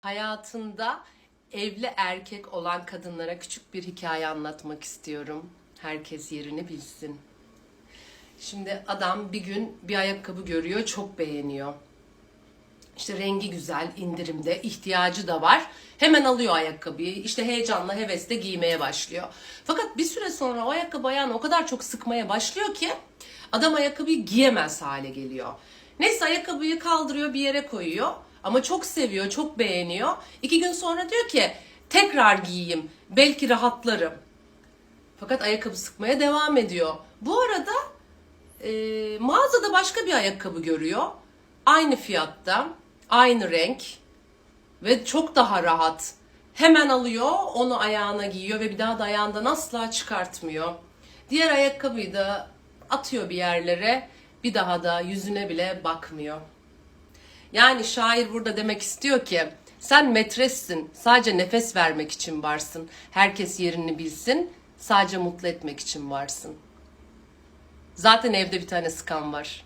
Hayatında evli erkek olan kadınlara küçük bir hikaye anlatmak istiyorum. Herkes yerini bilsin. Şimdi adam bir gün bir ayakkabı görüyor, çok beğeniyor. İşte rengi güzel, indirimde, ihtiyacı da var. Hemen alıyor ayakkabıyı. İşte heyecanla, hevesle giymeye başlıyor. Fakat bir süre sonra o ayakkabı ayağını o kadar çok sıkmaya başlıyor ki adam ayakkabıyı giyemez hale geliyor. Neyse ayakkabıyı kaldırıyor bir yere koyuyor. Ama çok seviyor, çok beğeniyor. İki gün sonra diyor ki tekrar giyeyim, belki rahatlarım. Fakat ayakkabı sıkmaya devam ediyor. Bu arada e, mağazada başka bir ayakkabı görüyor. Aynı fiyatta, aynı renk ve çok daha rahat. Hemen alıyor, onu ayağına giyiyor ve bir daha da ayağından asla çıkartmıyor. Diğer ayakkabıyı da atıyor bir yerlere, bir daha da yüzüne bile bakmıyor. Yani şair burada demek istiyor ki sen metressin. Sadece nefes vermek için varsın. Herkes yerini bilsin. Sadece mutlu etmek için varsın. Zaten evde bir tane sıkan var.